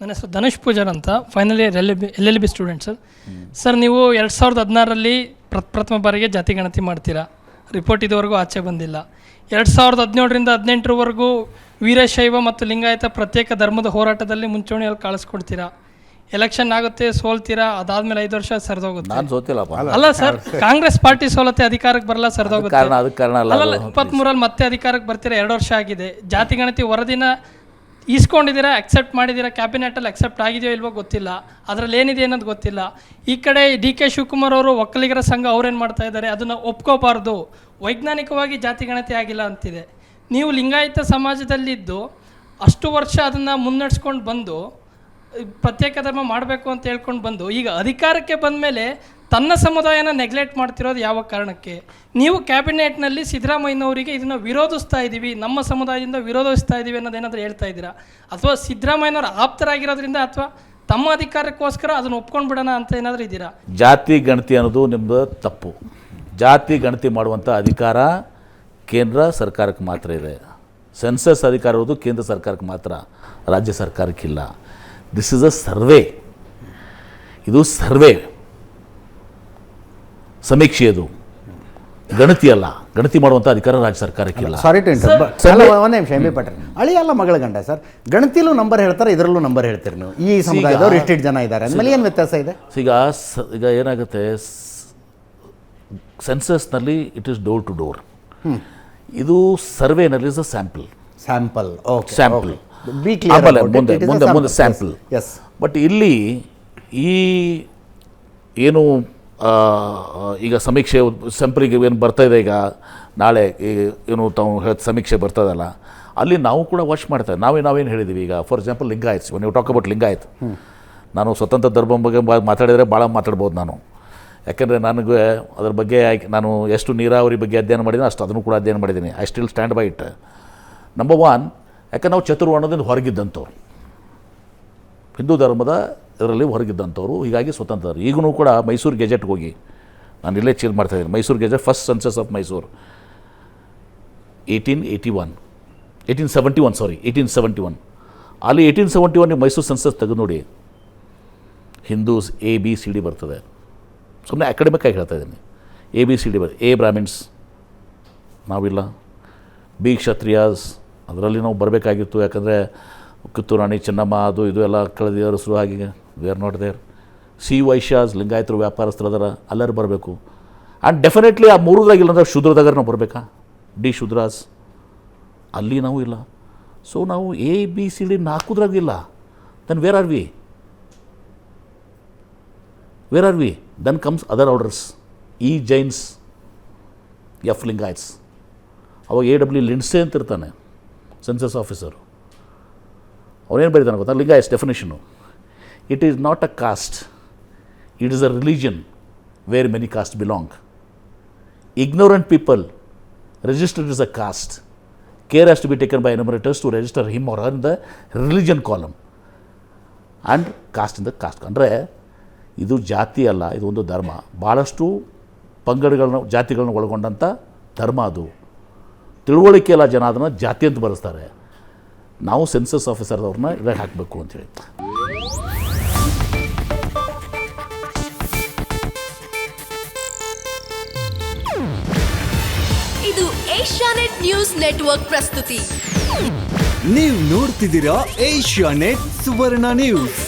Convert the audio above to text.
ನನ್ನ ಹೆಸರು ಧನುಷ್ ಪೂಜಾರ್ ಅಂತ final year L B L L B student sir. Sir ನೀವು ಎರಡು ಸಾವಿರದ ಹದಿನಾರರಲ್ಲಿ ಪ್ರಥಮ ಬಾರಿಗೆ ಜಾತಿ ಗಣತಿ ಮಾಡ್ತೀರಾ? ರಿಪೋರ್ಟ್ ಇದುವರೆಗೂ ಆಚೆ ಬಂದಿಲ್ಲ. ಎರಡು ಸಾವಿರದ ಹದಿನೇಳರಿಂದ ಹದಿನೆಂಟರವರೆಗೂ ವೀರಶೈವ ಮತ್ತು ಲಿಂಗಾಯತ ಪ್ರತ್ಯೇಕ ಧರ್ಮದ ಹೋರಾಟದಲ್ಲಿ ಮುಂಚೂಣಿಯಲ್ಲಿ ಕಾಣಿಸ್ಕೊಡ್ತೀರಾ ಎಲೆಕ್ಷನ್ ಆಗುತ್ತೆ ಸೋಲ್ತೀರಾ? ಅದಾದ್ಮೇಲೆ ಐದು ವರ್ಷ ಸರಿದೋಗುತ್ತೆ. ನಾನು ಸೋತಿಲ್ಲಪ್ಪ. ಅಲ್ಲ ಸರ್ ಕಾಂಗ್ರೆಸ್ ಪಾರ್ಟಿ ಸೋಲತ್ತೆ ಅಧಿಕಾರಕ್ಕೆ ಬರಲ್ಲ ಸರಿದೋಗುತ್ತೆ. ಕಾರಣ ಅದಕ್ಕೆ ಕಾರಣ ಅಲ್ಲ ಇಪ್ಪತ್ತ್ಮೂರಲ್ಲಿ ಮತ್ತೆ ಅಧಿಕಾರಕ್ಕೆ ಬರ್ತೀರಾ? ಎರಡು ವರ್ಷ ಆಗಿದೆ. ಜಾತಿ ಗಣತಿ ವರದಿನ ಈಸ್ಕೊಂಡಿದ್ದೀರಾ ಅಕ್ಸೆಪ್ಟ್ ಮಾಡಿದ್ದೀರಾ ಕ್ಯಾಬಿನೆಟಲ್ಲಿ ಅಕ್ಸೆಪ್ಟ್ ಆಗಿದೆಯೋ ಇಲ್ವೋ ಗೊತ್ತಿಲ್ಲ. ಅದರಲ್ಲಿ ಏನಿದೆ ಅನ್ನೋದು ಗೊತ್ತಿಲ್ಲ. ಈ ಕಡೆ ಡಿ ಕೆ ಶಿವಕುಮಾರ್ ಅವರು, ಒಕ್ಕಲಿಗರ ಸಂಘ ಅವ್ರೇನು ಮಾಡ್ತಾ ಇದ್ದಾರೆ, ಅದನ್ನು ಒಪ್ಕೋಬಾರ್ದು. ವೈಜ್ಞಾನಿಕವಾಗಿ ಜಾತಿ ಗಣತಿ ಆಗಿಲ್ಲ ಅಂತಿದೆ. ನೀವು ಲಿಂಗಾಯತ ಸಮಾಜದಲ್ಲಿದ್ದು ಅಷ್ಟು ವರ್ಷ ಅದನ್ನು ಮುನ್ನಡೆಸ್ಕೊಂಡು ಬಂದು, ಪ್ರತ್ಯೇಕ ಧರ್ಮ ಮಾಡಬೇಕು ಅಂತ ಹೇಳ್ಕೊಂಡು ಬಂದು, ಈಗ ಅಧಿಕಾರಕ್ಕೆ ಬಂದ ಮೇಲೆ ತನ್ನ ಸಮುದಾಯನ ನೆಗ್ಲೆಕ್ಟ್ ಮಾಡ್ತಿರೋದು ಯಾವ ಕಾರಣಕ್ಕೆ? ನೀವು ಕ್ಯಾಬಿನೆಟ್ನಲ್ಲಿ ಸಿದ್ದರಾಮಯ್ಯನವರಿಗೆ ಇದನ್ನು ವಿರೋಧಿಸ್ತಾ ಇದ್ದೀವಿ ನಮ್ಮ ಸಮುದಾಯದಿಂದ ವಿರೋಧಿಸ್ತಾ ಇದ್ದೀವಿ ಅನ್ನೋದೇನಾದರೂ ಹೇಳ್ತಾ ಇದ್ದೀರಾ? ಅಥವಾ ಸಿದ್ದರಾಮಯ್ಯನವ್ರ ಆಪ್ತರಾಗಿರೋದ್ರಿಂದ ಅಥವಾ ತಮ್ಮ ಅಧಿಕಾರಕ್ಕೋಸ್ಕರ ಅದನ್ನು ಒಪ್ಕೊಂಡು ಬಿಡೋಣ ಅಂತ ಏನಾದರೂ ಇದ್ದೀರಾ? ಜಾತಿ ಗಣತಿ ಅನ್ನೋದು ನಿಮ್ಮದು ತಪ್ಪು. ಜಾತಿ ಗಣತಿ ಮಾಡುವಂಥ ಅಧಿಕಾರ ಕೇಂದ್ರ ಸರ್ಕಾರಕ್ಕೆ ಮಾತ್ರ ಇದೆ. ಸೆನ್ಸಸ್ ಅಧಿಕಾರ ಇರೋದು ಕೇಂದ್ರ ಸರ್ಕಾರಕ್ಕೆ ಮಾತ್ರ, ರಾಜ್ಯ ಸರ್ಕಾರಕ್ಕಿಲ್ಲ. ದಿಸ್ ಇಸ್ ಅ ಸರ್ವೆ ಇದು ಸರ್ವೆ ಸಮೀಕ್ಷೆ ಅದು. ಗಣತಿ ಅಲ್ಲ. ಗಣತಿ ಮಾಡುವಂಥ ಅಧಿಕಾರ ರಾಜ್ಯ ಸರ್ಕಾರಕ್ಕಿಲ್ಲ. ಸಾರಿ ಟು ಅಲ್ಲ ಒಂದೇ ನಿಮಿಷ ಎಂ ಬಿ ಪಾಟೀಲ್ ಅಳಿ ಅಲ್ಲ ಮಗಳ ಗಂಡ ಸರ್ ಗಣತಿಲೂ ನಂಬರ್ ಹೇಳ್ತಾರೆ ಇದರಲ್ಲೂ ನಂಬರ್ ಹೇಳ್ತೀರಿ ನೀವು. ಈ ಸಮುದಾಯದವ್ರು ಇಷ್ಟಿಷ್ಟು ಜನ ಇದ್ದಾರೆ. ಅಂದಮೇಲೆ ಏನು ವ್ಯತ್ಯಾಸ ಇದೆ? ಈಗ ಸ ಈಗ ಏನಾಗುತ್ತೆ ಸೆನ್ಸಸ್ನಲ್ಲಿ it is door to door ಇದು ಸರ್ವೇನಲ್ಲಿ is a sample sample okay sample weekly ಆಮೇಲೆ ಮುಂದೆ ಮುಂದೆ ಮುಂದೆ ಸ್ಯಾಂಪಲ್ ಎಸ್ ಬಟ್ ಇಲ್ಲಿ ಈ ಏನು ಈಗ ಸಮೀಕ್ಷೆ ಸ್ಯಾಂಪಲಿಗೆ ಏನು ಬರ್ತಾ ಇದೆ ಈಗ, ನಾಳೆ ಏನು ತಾವು ಹೇಳಿದ ಸಮೀಕ್ಷೆ ಬರ್ತದಲ್ಲ, ಅಲ್ಲಿ ನಾವು ಕೂಡ ವಾಚ್ ಮಾಡ್ತೇವೆ ನಾವೇ, ನಾವೇನು ಹೇಳಿದ್ದೀವಿ ಈಗ ಫಾರ್ ಎಕ್ಸಾಂಪಲ್ ಲಿಂಗಾಯತ್ಸ್ ನೀವು ಟಾಕ್ ಅಬೌಟ್ ಲಿಂಗಾಯತ್, ನಾನು ಸ್ವತಂತ್ರ ಧರ್ಮ ಬಗ್ಗೆ ಮಾತಾಡಿದರೆ ಭಾಳ ಮಾತಾಡ್ಬೋದು ನಾನು. ಯಾಕೆಂದರೆ ನನಗೆ ಅದ್ರ ಬಗ್ಗೆ ನಾನು ಎಷ್ಟು ನೀರಾವರಿ ಬಗ್ಗೆ ಅಧ್ಯಯನ ಮಾಡಿದ್ದೀನಿ ಅಷ್ಟು ಅದನ್ನು ಕೂಡ ಅಧ್ಯಯನ ಮಾಡಿದ್ದೀನಿ I still stand by it number one ಯಾಕೆ ನಾವು ಚತುರ್ವರ್ಣದಿಂದ ಹೊರಗಿದ್ದಂಥವ್ರು. ಹಿಂದೂ ಧರ್ಮದ ಇದರಲ್ಲಿ ಹೊರಗಿದ್ದಂಥವ್ರು, ಹೀಗಾಗಿ ಸ್ವತಂತ್ರ ಈಗೂ ಕೂಡ ಮೈಸೂರು ಗೆಜೆಟ್ಗೆ ಹೋಗಿ. ನಾನು ಇಲ್ಲೇ ಚೇಂಜ್ ಮಾಡ್ತಾ ಇದ್ದೀನಿ. Mysuru gazette first census of Mysuru eighteen eighty one eighteen seventy one sorry eighteen seventy one ಅಲ್ಲಿ eighteen seventy one Mysuru census ತೆಗೆದು ನೋಡಿ. Hindus A B C D ಬರ್ತದೆ. ಸುಮ್ಮನೆ ಅಕಾಡೆಮಿಕ್ ಆಗಿ ಹೇಳ್ತಾ ಇದ್ದೀನಿ. ಎ ಬಿ ಸಿ ಡಿ ಬರ್ತದೆ A Brahmins ನಾವಿಲ್ಲ. ಬಿ ಕ್ಷತ್ರಿಯಾಸ್ ಅದರಲ್ಲಿ ನಾವು ಬರಬೇಕಾಗಿತ್ತು. ಯಾಕಂದರೆ ಕಿತ್ತೂರು ರಾಣಿ ಚೆನ್ನಮ್ಮ ಅದು ಇದು ಎಲ್ಲ ಕಳೆದಿದ್ದಾರೆ ಶುರು ಆಗಿ. We are not there C Vaishyas ಲಿಂಗಾಯತರು ವ್ಯಾಪಾರಸ್ಥರು ಅದರ ಎಲ್ಲರೂ ಬರಬೇಕು. ಆ್ಯಂಡ್ ಡೆಫಿನೆಟ್ಲಿ ಆ ಮೂರದಾಗ ಇಲ್ಲಂದ್ರೆ ಶೂದ್ರದಾಗ ನಾವು ಬರಬೇಕಾ? ಡಿ ಶೂದ್ರಾಸ್. ಅಲ್ಲಿ ನಾವು ಇಲ್ಲ. ಸೊ ನಾವು ಎ ಬಿ ಸಿ ಡಿ ನಾಲ್ಕುದ್ರಾಗ ಇಲ್ಲ. Then where are we where are we then comes other orders E Jains F Lingayats ಅವಾಗ ಎ ಡಬ್ಲ್ಯೂ ಲಿಂಡ್ಸೆ ಅಂತ ಇರ್ತಾನೆ ಸೆನ್ಸಸ್ ಆಫೀಸರು ಅವನೇನು ಬರೀತಾನೆ ಗೊತ್ತಾ? Lingayats definition it is not a caste it is a religion where many caste belong ignorant people registered as a caste. Care has to be taken by enumerators to register him or her the religion column. And caste in the caste ಅಂದರೆ ಇದು ಜಾತಿ ಅಲ್ಲ, ಇದು ಒಂದು ಧರ್ಮ. ಭಾಳಷ್ಟು ಪಂಗಡಗಳನ್ನ, ಜಾತಿಗಳನ್ನ ಒಳಗೊಂಡಂಥ ಧರ್ಮ ಅದು. ತಿಳುವಳಿಕೆ ಎಲ್ಲ ಜನ ಅದನ್ನು ಜಾತಿ ಅಂತ ಬರೆಸ್ತಾರೆ. ನಾವು ಸೆನ್ಸಸ್ ಆಫೀಸರ್ದವ್ರನ್ನ ಇದಾಗ ಹಾಕಬೇಕು ಅಂತೇಳಿ ಇದು ಏಷ್ಯಾನೆಟ್ ನ್ಯೂಸ್ ನೆಟ್ವರ್ಕ್ ಪ್ರಸ್ತುತಿ. ನೀವು ನೋಡ್ತಿದ್ದೀರಾ ಏಷ್ಯಾ ನೆಟ್ ಸುವರ್ಣ ನ್ಯೂಸ್.